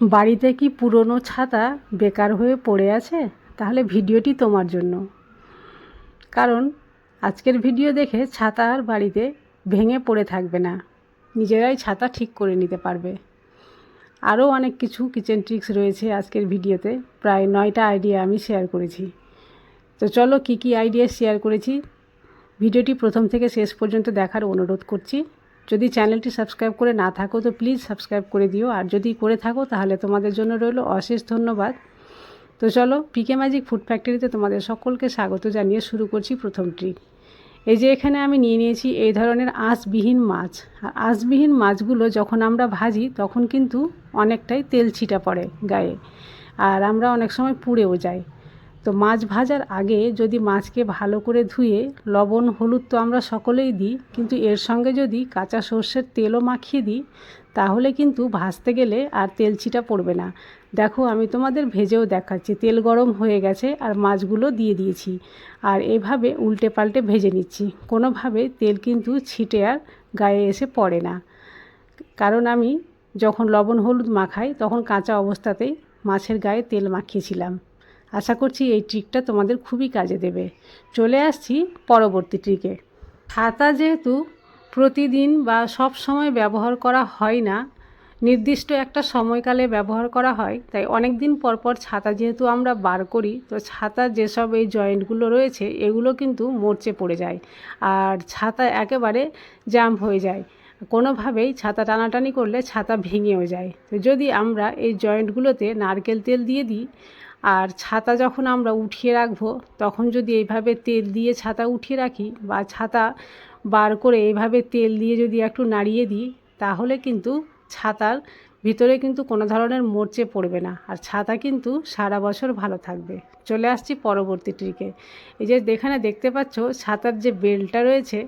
বাড়িতে কি পুরনো ছাতা বেকার হয়ে পড়ে আছে? তাহলে ভিডিওটি তোমার জন্য। কারণ আজকের ভিডিও দেখে ছাতা আর বাড়িতে ভেঙে পড়ে থাকবে না। নিজেরাই ছাতা ঠিক করে নিতে পারবে। আরও অনেক কিছু কিচেন ট্রিক্স রয়েছে আজকের ভিডিওতে। প্রায় নয়টা আইডিয়া আমি শেয়ার করেছি। তো চলো কি কি আইডিয়া শেয়ার করেছি? ভিডিওটি প্রথম থেকে শেষ পর্যন্ত দেখার অনুরোধ করছি। যদি চ্যানেলটি সাবস্ক্রাইব করে না থাকো, তো প্লিজ সাবস্ক্রাইব করে দিও। আর যদি করে থাকো, তাহলে তোমাদের জন্য রইল অশেষ ধন্যবাদ। তো চলো পিকে ম্যাজিক ফুড ফ্যাক্টরিতে তোমাদের সকলকে স্বাগত জানিয়ে শুরু করছি প্রথম ট্রিক এই যে এখানে আমি নিয়ে নিয়েছি এই ধরনের আঁশবিহীন মাছ। আর আঁশবিহীন মাছগুলো যখন আমরা ভাজি, তখন কিন্তু অনেকটাই তেল ছিটা পড়ে গায়ে। আর আমরা অনেক সময় পুড়েও যাই। তো মাছ ভাজার আগে যদি মাছকে ভালো করে ধুয়ে, লবণ, হলুদ তো আমরা সকলেই দিই, কিন্তু এর সঙ্গে যদি কাঁচা সর্ষের তেলও মাখিয়ে দিই, তাহলে কিন্তু ভাজতে গেলে আর তেল ছিটা পড়বে না। দেখো, আমি তোমাদের ভেজেও দেখাচ্ছি, তেল গরম হয়ে গেছে আর মাছগুলো দিয়ে দিয়েছি। আর এভাবে উল্টে পাল্টে ভেজে নিচ্ছি। কোনোভাবে তেল কিন্তু ছিটে আর গায়ে এসে পড়ে না। কারণ আমি যখন লবণ, হলুদ মাখাই, তখন কাঁচা অবস্থাতেই মাছের গায়ে তেল মাখিয়েছিলাম। আশা করছি এই ট্রিকটা তোমাদের খুবই কাজে দেবে। চলে আসছি পরবর্তী ট্রিকে ছাতা যেহেতু প্রতিদিন বা সব সময় ব্যবহার করা হয় না, নির্দিষ্ট একটা সময়কালে ব্যবহার করা হয়, তাই অনেক দিন পর পর ছাতা যেহেতু আমরা বার করি, তো ছাতার যেসব এই জয়েন্টগুলো রয়েছে, এগুলো কিন্তু মরচে পড়ে যায় আর ছাতা একেবারে জাম হয়ে যায়। কোনোভাবেই ছাতা টানাটানি করলে ছাতা ভেঙেও যায়। তো যদি আমরা এই জয়েন্টগুলোতে নারকেল তেল দিয়ে দিই আর ছাতা যখন আমরা উঠিয়ে রাখব, তখন যদি এইভাবে তেল দিয়ে ছাতা উঠিয়ে রাখি বা ছাতা বার করে এইভাবে তেল দিয়ে যদি একটু নাড়িয়ে দিই, তাহলে কিন্তু ছাতার ভিতরে কিন্তু কোনো ধরনের মরচে পড়বে না। আর ছাতা কিন্তু সারা বছর ভালো থাকবে। চলে আসছি পরবর্তী ট্রিকে। এই যে এখানে দেখতে পাচ্ছ, ছাতার যে বেলটা রয়েছে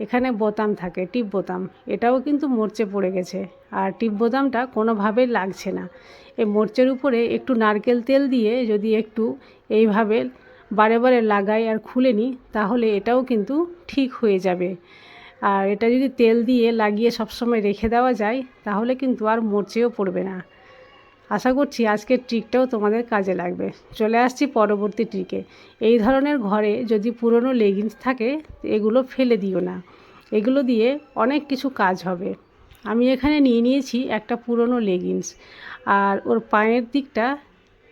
এখানে বোতাম থাকে, টিপ বোতাম। এটাও কিন্তু মরচে পড়ে গেছে। আর টিপ বোতামটা কোনোভাবেই লাগছে না। এই মরচের উপরে একটু নারকেল তেল দিয়ে যদি একটু এইভাবে বারে বারে লাগাই আর খুলে নিই, তাহলে এটাও কিন্তু ঠিক হয়ে যাবে। আর এটা যদি তেল দিয়ে লাগিয়ে সবসময় রেখে দেওয়া যায়, তাহলে কিন্তু আর মরচেও পড়বে না। আশা করছি আজকের ট্রিকটাও তোমাদের কাজে লাগবে। চলে আসছি পরবর্তী ট্রিকে এই ধরনের ঘরে যদি পুরনো লেগিংস থাকে, এগুলো ফেলে দিও না। এগুলো দিয়ে অনেক কিছু কাজ হবে। আমি এখানে নিয়ে নিয়েছি একটা পুরনো লেগিংস আর ওর পায়ের দিকটা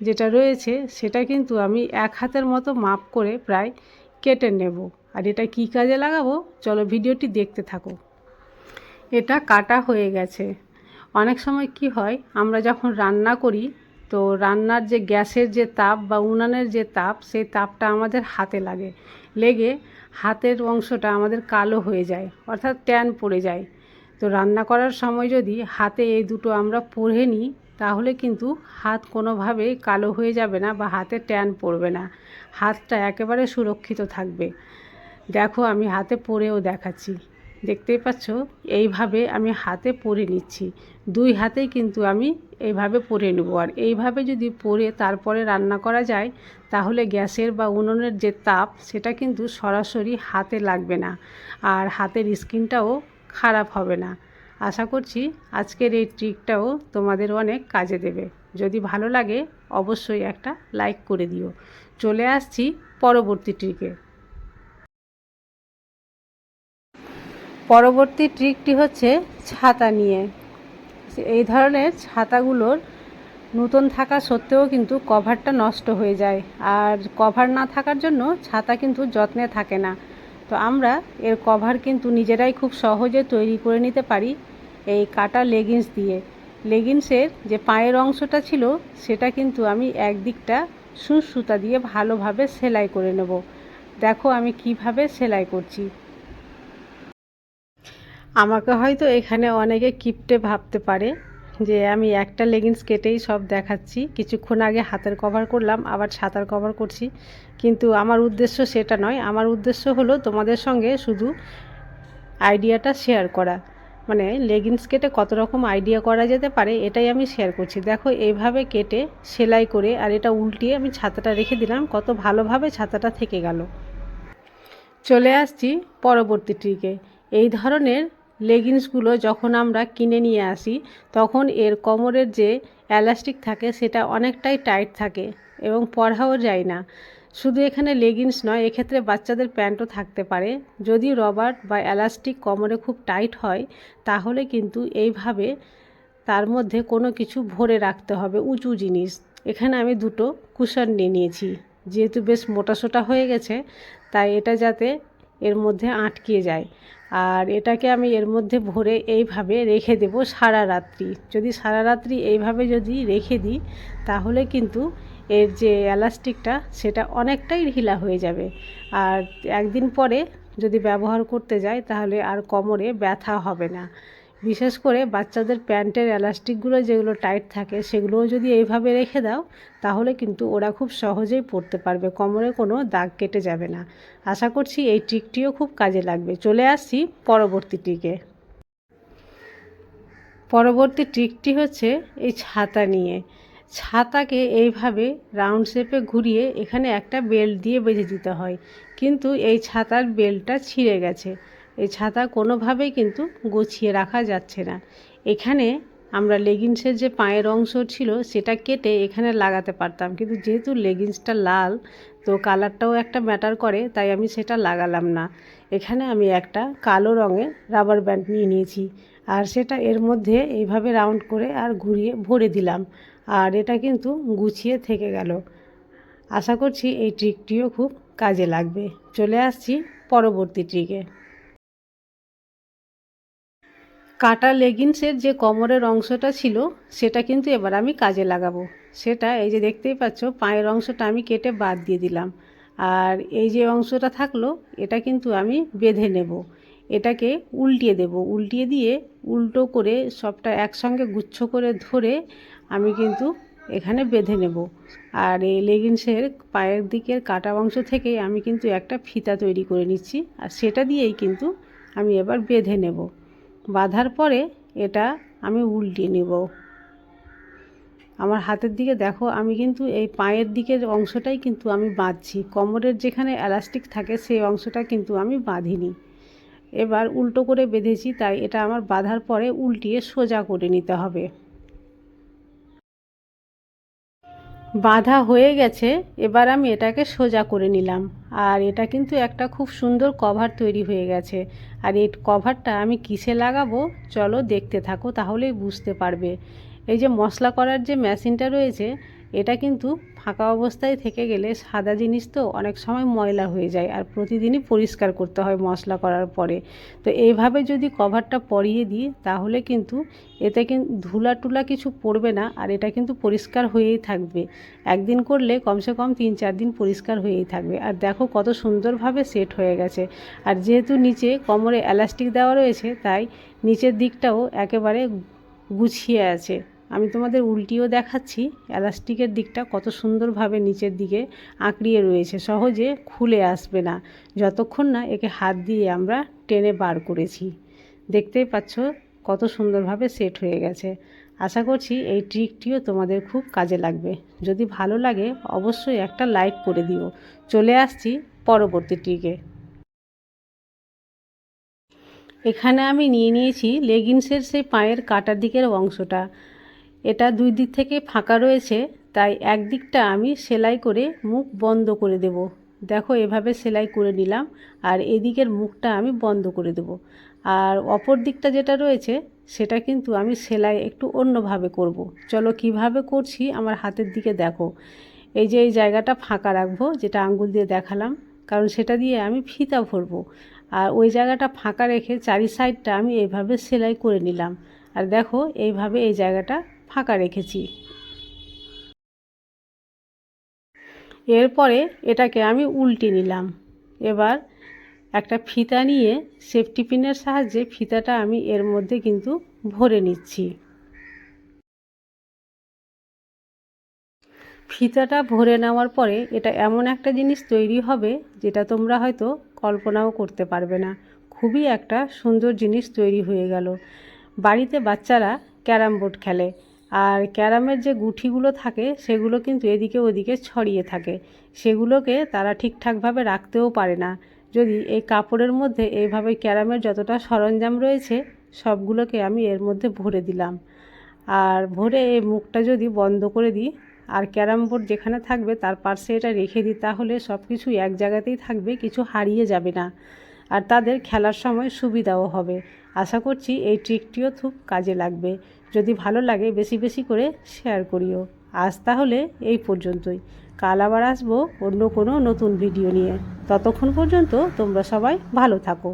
যেটা রয়েছে, সেটা কিন্তু আমি এক হাতের মতো মাপ করে প্রায় কেটে নেব। আর এটা কি কাজে লাগাবো? চলো ভিডিওটি দেখতে থাকো। এটা কাটা হয়ে গেছে। অনেক সময় কি হয়, আমরা যখন রান্না করি, তো রান্নার যে গ্যাসের যে তাপ বা উনানের যে তাপ, সেই তাপটা আমাদের হাতে লাগে। লেগে হাতের অংশটা আমাদের কালো হয়ে যায়, অর্থাৎ ট্যান পড়ে যায়। তো রান্না করার সময় যদি হাতে এই দুটো আমরা পরে নিই তাহলে কিন্তু হাত কোনোভাবেই কালো হয়ে যাবে না বা হাতে ট্যান পড়বে না। হাতটা একেবারে সুরক্ষিত থাকবে। দেখো আমি হাতে পরেও দেখাচ্ছি। দেখতেই পাচ্ছ, এইভাবে আমি হাতে পরে নিচ্ছি। দুই হাতেই কিন্তু আমি এইভাবে পরে নেব। আর এইভাবে যদি পরে তারপরে রান্না করা যায়, তাহলে গ্যাসের বা উনুনের যে তাপ, সেটা কিন্তু সরাসরি হাতে লাগবে না। আর হাতের স্কিনটাও খারাপ হবে না। আশা করছি আজকের এই ট্রিকটাও তোমাদের অনেক কাজে দেবে। যদি ভালো লাগে, অবশ্যই একটা লাইক করে দিও। চলে আসছি পরবর্তী ট্রিকে। পরবর্তী ট্রিকটি হচ্ছে ছাতা নিয়ে। এই ধরনের ছাতাগুলোর নতুন থাকা সত্ত্বেও কিন্তু কভারটা নষ্ট হয়ে যায়। আর কভার না থাকার জন্য ছাতা কিন্তু যত্নে থাকে না। তো আমরা এর কভার কিন্তু নিজেরাই খুব সহজে তৈরি করে নিতে পারি এই কাটা লেগিংস দিয়ে। লেগিংসের যে পায়ের অংশটা ছিল, সেটা কিন্তু আমি একদিকটা সুচ সুতা দিয়ে ভালোভাবে সেলাই করে নেব। দেখো আমি কীভাবে সেলাই করছি। আমাকে হয়তো এখানে অনেকে কিপটে ভাবতে পারে যে আমি একটা লেগিংস কেটেই সব দেখাচ্ছি। কিছুক্ষণ আগে হাতের কভার করলাম, আবার ছাতার কভার করছি। কিন্তু আমার উদ্দেশ্য সেটা নয়। আমার উদ্দেশ্য হলো তোমাদের সঙ্গে শুধু আইডিয়াটা শেয়ার করা। মানে লেগিংস কেটে কত রকম আইডিয়া করা যেতে পারে, এটাই আমি শেয়ার করছি। দেখো এইভাবে কেটে সেলাই করে আর এটা উল্টিয়ে আমি ছাতাটা রেখে দিলাম, কত ভালোভাবে ছাতাটা থেকে গেল। চলে আসছি পরবর্তী ট্রিকে এই ধরনের লেগিংসগুলো যখন আমরা কিনে নিয়ে আসি, তখন এর কোমরের যে এলাস্টিক থাকে সেটা অনেকটাই টাইট থাকে এবং পরাও যায় না। শুধু এখানে লেগিংস নয়, এক্ষেত্রে বাচ্চাদের প্যান্টও থাকতে পারে। যদি রবার্ট বা এলাস্টিক কোমরে খুব টাইট হয়, তাহলে কিন্তু এইভাবে তার মধ্যে কোনো কিছু ভরে রাখতে হবে, উঁচু জিনিস। এখানে আমি দুটো কুশন নিয়ে নিয়েছি। যেহেতু বেশ মোটাসোটা হয়ে গেছে, তাই এটা যাতে এর মধ্যে আটকে যায়। আর এটাকে আমি এর মধ্যে ভরে এইভাবে রেখে দেব সারা রাত্রি। যদি সারা রাত্রি এইভাবে যদি রেখে দিই, তাহলে কিন্তু এর যে এলাস্টিকটা, সেটা অনেকটাই ঢিলা হয়ে যাবে। আর একদিন পরে যদি ব্যবহার করতে যাই, তাহলে আর কোমরে ব্যথা হবে না। বিশেষ করে বাচ্চাদের প্যান্টের এলাস্টিকগুলো যেগুলো টাইট থাকে সেগুলোও যদি এইভাবে রেখে দাও, তাহলে কিন্তু ওরা খুব সহজেই পরতে পারবে, কোমরে কোনো দাগ কেটে যাবে না। আশা করছি এই ট্রিকটিও খুব কাজে লাগবে। চলে আসছি পরবর্তী ট্রিকে। পরবর্তী ট্রিকটি হচ্ছে এই ছাতা নিয়ে। ছাতাকে এইভাবে রাউন্ড শেপে ঘুরিয়ে এখানে একটা বেল্ট দিয়ে বেঁধে দিতে হয়। কিন্তু এই ছাতার বেল্টটা ছিঁড়ে গেছে। এই ছাতা কোনোভাবেই কিন্তু গুছিয়ে রাখা যাচ্ছে না। এখানে আমরা লেগিংসের যে পায়ের অংশ ছিল, সেটা কেটে এখানে লাগাতে পারতাম। কিন্তু যেহেতু লেগিংসটা লাল, তো কালারটাও একটা ম্যাটার করে, তাই আমি সেটা লাগালাম না। এখানে আমি একটা কালো রঙের রাবার ব্যান্ড নিয়ে নিয়েছি। আর সেটা এর মধ্যে এইভাবে রাউন্ড করে আর ঘুরিয়ে ভরে দিলাম। আর এটা কিন্তু গুছিয়ে থেকে গেল। আশা করছি এই ট্রিকটিও খুব কাজে লাগবে। চলে আসছি পরবর্তী ট্রিকে কাটা লেগিংসের যে কোমরের অংশটা ছিল, সেটা কিন্তু এবার আমি কাজে লাগাবো। সেটা এই যে দেখতেই পাচ্ছ, পায়ের অংশটা আমি কেটে বাদ দিয়ে দিলাম। আর এই যে অংশটা থাকল, এটা কিন্তু আমি বেঁধে নেব। এটাকে উল্টিয়ে দেব। উল্টিয়ে দিয়ে উল্টো করে সবটা একসঙ্গে গুচ্ছ করে ধরে আমি কিন্তু এখানে বেঁধে নেব। আর এই লেগিংসের পায়ের দিকের কাটা অংশ থেকে আমি কিন্তু একটা ফিতা তৈরি করে নিচ্ছি। আর সেটা দিয়েই কিন্তু আমি এবার বেঁধে নেব। বাঁধার পরে এটা আমি উল্টিয়ে নেব। আমার হাতের দিকে দেখো, আমি কিন্তু এই পায়ের দিকের অংশটাই কিন্তু আমি বাঁধছি। কোমরের যেখানে এলাস্টিক থাকে, সেই অংশটা কিন্তু আমি বাঁধিনি। এবার উল্টো করে বেঁধেছি, তাই এটা আমার বাঁধার পরে উল্টিয়ে সোজা করে নিতে হবে। বাঁধা হয়ে গেছে, এবার আমি এটাকে সোজা করে নিলাম। আর এটা কিন্তু একটা খুব সুন্দর কভার তৈরি হয়ে গেছে। আর এই কভারটা আমি কিসে লাগাবো? চলো দেখতে থাকো, তাহলেই বুঝতে পারবে। এই যে মশলা করার যে মেশিনটা রয়েছে এটা কিন্তু ফাঁকা অবস্থায় থেকে গেলে সাদা জিনিস তো অনেক সময় ময়লা হয়ে যায় আর প্রতিদিনই পরিষ্কার করতে হয় মশলা করার পরে। তো এইভাবে যদি কভারটা পরিয়ে দিই, তাহলে কিন্তু এতে কিন্তু ধুলা টুলা কিছু পড়বে না আর এটা কিন্তু পরিষ্কার হয়েই থাকবে। একদিন করলে কমসে কম তিন চার দিন পরিষ্কার হয়েই থাকবে। আর দেখো কত সুন্দরভাবে সেট হয়ে গেছে। আর যেহেতু নিচে কোমরে এলাস্টিক দেওয়া রয়েছে, তাই নিচের দিকটাও একেবারে গুছিয়ে আছে। আমি তোমাদের উল্টিও দেখাচ্ছি, এলাস্টিকের দিকটা কত সুন্দরভাবে নিচের দিকে আঁকড়িয়ে রয়েছে, সহজে খুলে আসবে না। যতক্ষণ না একে হাত দিয়ে আমরা টেনে বার করেছি। দেখতেই পাচ্ছ কত সুন্দরভাবে সেট হয়ে গেছে। আশা করছি এই ট্রিকটিও তোমাদের খুব কাজে লাগবে। যদি ভালো লাগে অবশ্যই একটা লাইক করে দিও। চলে আসছি পরবর্তী ট্রিকে। এখানে আমি নিয়ে নিয়েছি লেগিংসের সেই পায়ের কাটার দিকের অংশটা। এটা দুই দিক থেকে ফাঁকা রয়েছে, তাই একদিকটা আমি সেলাই করে মুখ বন্ধ করে দেব। দেখো এভাবে সেলাই করে নিলাম, আর এদিকের মুখটা আমি বন্ধ করে দেব। আর অপর দিকটা যেটা রয়েছে, সেটা কিন্তু আমি সেলাই একটু অন্যভাবে করব। চলো কীভাবে করছি আমার হাতের দিকে দেখো। এই যে এই জায়গাটা ফাঁকা রাখব, যেটা আঙ্গুল দিয়ে দেখালাম, কারণ সেটা দিয়ে আমি ফিতা ভরবো। আর ওই জায়গাটা ফাঁকা রেখে চারি সাইডটা আমি এইভাবে সেলাই করে নিলাম। আর দেখো এইভাবে এই জায়গাটা ফাঁকা রেখেছি। এরপরে এটাকে আমি উল্টে নিলাম। এবার একটা ফিতা নিয়ে সেফটি পিনের সাহায্যে ফিতাটা আমি এর মধ্যে কিন্তু ভরে নিচ্ছি। ফিতাটা ভরে নেওয়ার পরে এটা এমন একটা জিনিস তৈরি হবে যেটা তোমরা হয়তো কল্পনাও করতে পারবে না। খুবই একটা সুন্দর জিনিস তৈরি হয়ে গেল। বাড়িতে বাচ্চারা ক্যারাম বোর্ড খেলে। আর ক্যারামের যে গুঠিগুলো থাকে, সেগুলো কিন্তু এদিকে ওদিকে ছড়িয়ে থাকে। সেগুলোকে তারা ঠিকঠাকভাবে রাখতেও পারে না। যদি এই কাপড়ের মধ্যে এইভাবে ক্যারামের যতটা সরঞ্জাম রয়েছে, সবগুলোকে আমি এর মধ্যে ভরে দিলাম। আর ভরে এই মুখটা যদি বন্ধ করে দিই, আর ক্যারাম বোর্ড যেখানে থাকবে, তার পাশে এটা রেখে দিই, তাহলে সব কিছু এক জায়গাতেই থাকবে, কিছু হারিয়ে যাবে না। আর তাদের খেলার সময় সুবিধাও হবে। আশা করছি এই ট্রিকটিও খুব কাজে লাগবে। যদি ভালো লাগে বেশি বেশি করে শেয়ার করিও। আজ তাহলে এই পর্যন্তই। কাল আবার আসব অন্য কোনো নতুন ভিডিও নিয়ে। ততক্ষণ পর্যন্ত তোমরা সবাই ভালো থাকো।